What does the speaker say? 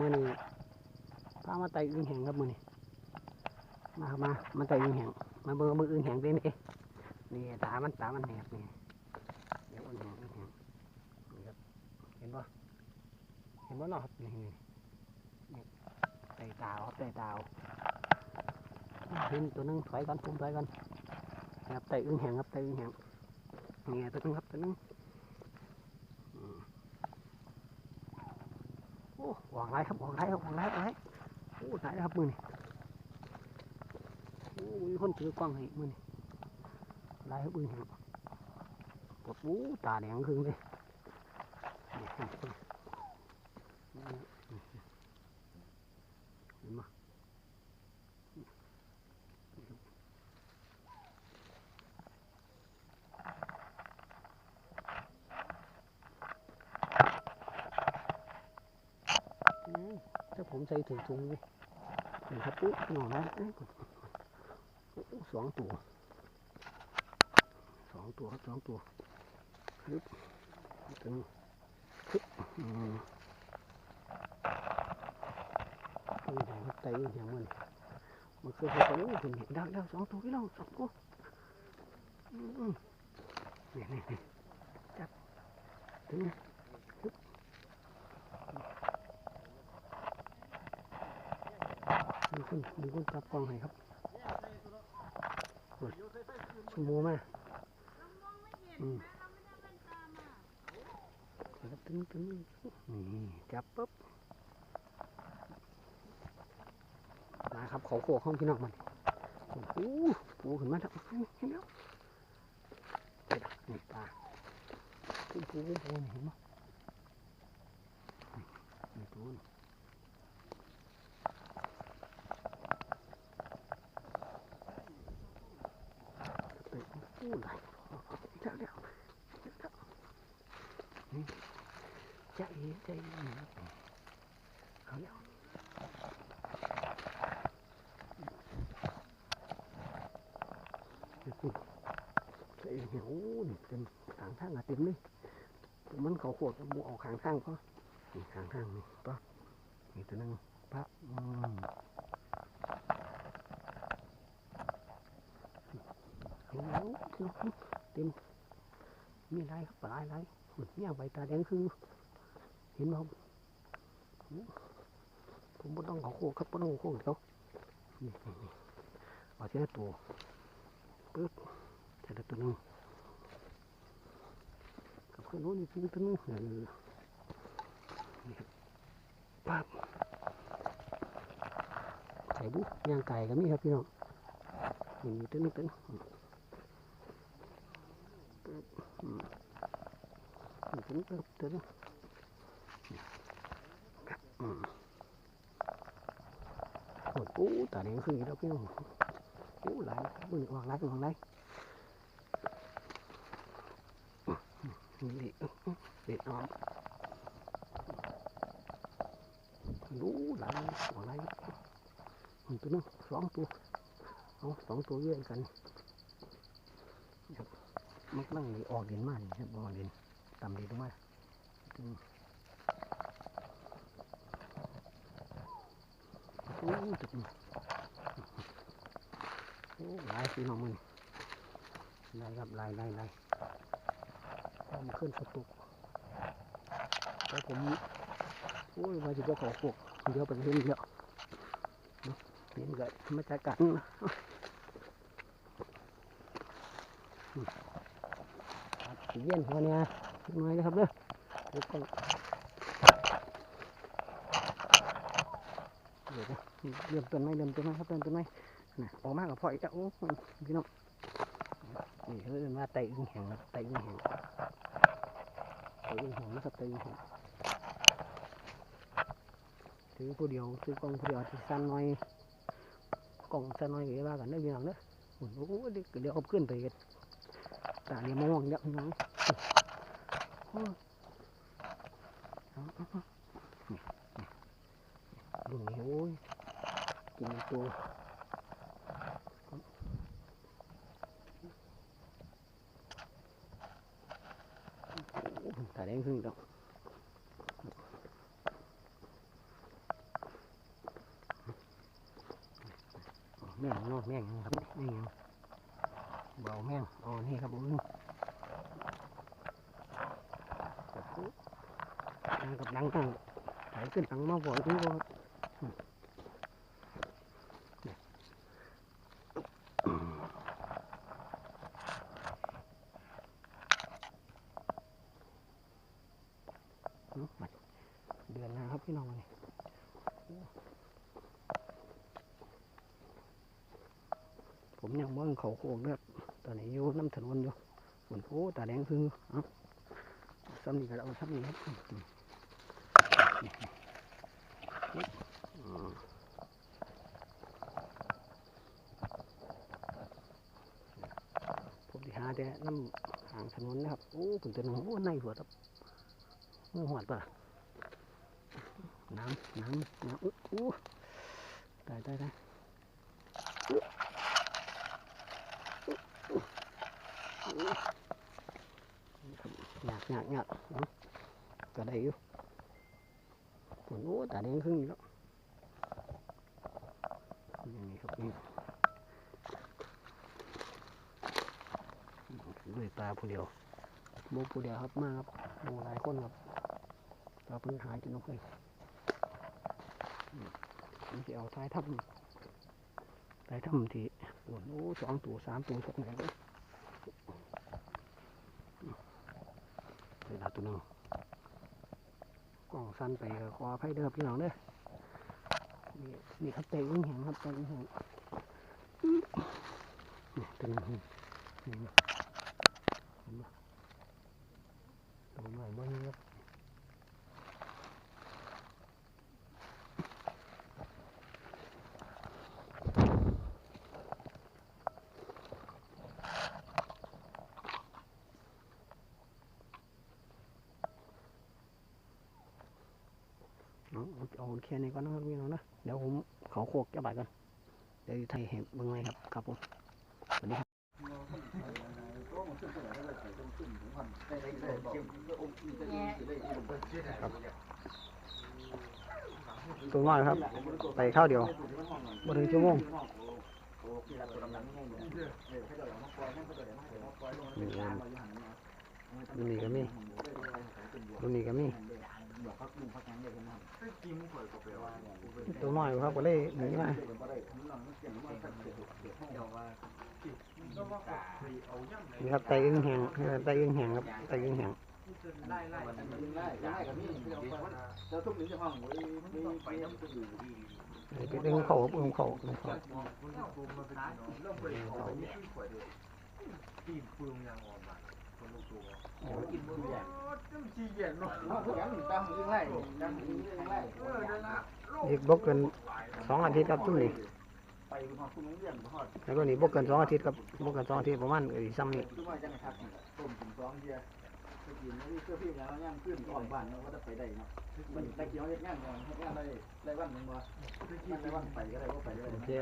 มื่อนี้พามาไต่อึ่งแหงครับมื่อนี้มาครับมามาไต่อึ่งแหงมาเบิ่งมืออึ่งแหงเป็นนี่นี่ตามันตามันแหบนี่เดี๋ยวอึ่งแหงอึ่งแหงนี่ครับเห็นปะเห็นปะเนาะครับนี่นี่ไต่ตาวครับไต่ตาวเห็นตัวนึงถอยก่อนผมถอยก่อนครับไต่อึ่งแหงครับไต่อึ่งแหงนี่ตัวนึงครับตัวนึง โออกไรครับออกไรครับออกไรออกไรโอ้ไหนครับมือนี่โอ้มีคนถือกล้องให้มือนี่ไรครับมือนี่ปวดปูตาแดงครึ่งเลยนี่ครับเห็นไหมอืมถ้า ผมใส่ถุงถุงนี่นี่ครับปุ๊บหน่อนะเอ้ยโอ้สองตัวสองตัวครับสองตัวฮึบถึงฮึบอืมนี่แดงครับไตอย่างมันมันคือเขาโอ้ถึงเห็นได้แล้วสองตัวพี่น้องสองตัวอืมนี่นี่นี่จับถึงฮึบมี คนมีคนจับกองให้ครับชั่วโมงมาอืมครับตึงตึงนี่จับปุ๊บมาครับเขาโขกห้องพี่น้องมันโอ้โหปูขึ้นมาแล้วเห็นแล้วเห็นแล้วนี่ตาปูปูปูเห็นไหมนี่ตัวนี่ เตะอู้ไหลเดี๋ยวเดี๋ยวเดี๋ยวเดี๋ยวนี่ใจใจเอาแล้วนี่ใจ เต็มขางทางอะเต็มเลยมันเขาขวดมูออกขางทางก็นี่ขางทางนี่ปั๊บนี่ตัวนึงปั๊บอืมเห็นแล้วเต็มมีลายครับปลายลายหุ่นเนี่ยใบตาแดงคือ เห็นไหมครับผมไม่ต้องเขาโค้งครับไม่ต้องขาโค้งเดี๋ยวนี่นี่นี่เอาทีละตัวปึ๊บแต่ละตัวนึงกับขึ้นโน้นนี่ตัวตัวนึงเออนี่ปั๊บไก่บุ๊ย่างไก่ก็มีครับพี่น้องนี่ตัวนึงตัวนึง ถึงตึ๊บตึ๊บอืมโอ้ยปูตาแดงคือแล้วพี่น้องปูหลายมือออกหลาย มันกำลังออกเด่นมากนี่ครับออกเด่นต่ำดีตรงมาอืมโอ้ยตึกนี่โอ้ลายพี่น้องมึงลายครับลายลายลายเอามขึ้นสตุกแล้วผมโอ้ยว่าจะบอกขาพวกเดี๋ยวไปเห็นเดี๋ยวเนาะเห็นก็มาจัดการนะอืมครับ เย็นหัวเนี่ยน้อยนะครับเด้อเดี๋ยวเริ่มต้นไหมเริ่มต้นไหมครับเริ่มต้นไหมนะออกมากับพ่ออีกแล้วโอ้พี่น้องนี่เขาเรียกว่าไตอึ่งแหงครับไตอึ่งแหงไตอึ่งแหงนะครับไตอึ่งแหงถือผู้เดียวถือกล้องผู้เดียวที่สั้นน้อยกล้องสั้นน้อยก็อย่าว่ากันได้อพี่น้องเด้อโอ้โหเดี๋ยวเอาขึ้นไปกันตาเรียมองเนี่ยพี่น้องโอ้ยอาเอาเอานี่นี่รุ่นนี้โอ้ย đường này ôi chị tôi thả đen hương rộng แม่งนอกแม่งครับนี่ครับเบาแม่งอ๋อนี่ครับผม กับดังตั้งไหลขึ้นตังมาบ่อยนี่ก็เดือนนะครับพี่น้องนี่ผมยังเบิ่งเขาโค้งเด้อตอนนี้อยู่น้ำถนนอยู่ฝนโอ้ตาแดงคือเอ้าซ้ำนี่ก็เอาซ้ำนี่ครับอืม ผมที่หาแต่น้ำห่างถนนนะครับ โอ้ผมจะนโอ้ในหัวครับมือหอดปะน้ำน้ำน้ำอุ๊ยอู้ตายตายตายหยากหยากหยากก็ได้อยู่ นโอ้ตาแดงครึ่งอยู่แล้วนี่ครับนี่ด้วยตาผู้เดียวโมผู้เดียวครับมากครับโมหลายคนครับเราเพิ่งหายจนนกเลยผมจะเอาท้ายถ้ำท้ายถ้ำที่โอ้โหสองตัวสามตัวสักไหนเลยเวลาตัวนึง องสั้นไปขออภัยเด้อพี่น้องเด้อนี่นี่ครับใจอึ้งแหงครับใจอึ้งแหงนี่ตัวหนึงนี่เห็นปะตัวใหม่บ้างครับ เอาเอาแค่นี้ก่อนนะครับพี่น้องนะเดี๋ยวผมเขาโคกจะบายกันเดี๋ยวไทยเห็นเบิ่งไงครับครับผมสวัสดีครับตัวน้อยครับไปข้าวเดียวบ่ถึงชั่วโมงรุ่นนี้ก็มี รุ่นนี้ก็มีตัวน้อยครับก็เลยหนีมานี่ครับไตอึ้งแหงไตอึ้งแหงครับไตอึ้งแหงนี่เป็นอึ้งเขาครับอึ้งเขาอึ้งเขา อีกบกเกินสองอาทิตย์ครับทุ่มนี้แล้วก็นี่บกเกินสองอาทิตย์ครับบกเกินสองอาทิตย์ประมาณเอ้ยซ้ำนี่มันตะเกียบเฮ็ดงานก่อนเฮ็ดงานได้ได้วันหนึงบ่ได้วันไปก็ได้บ่ไปก็ได้โอเค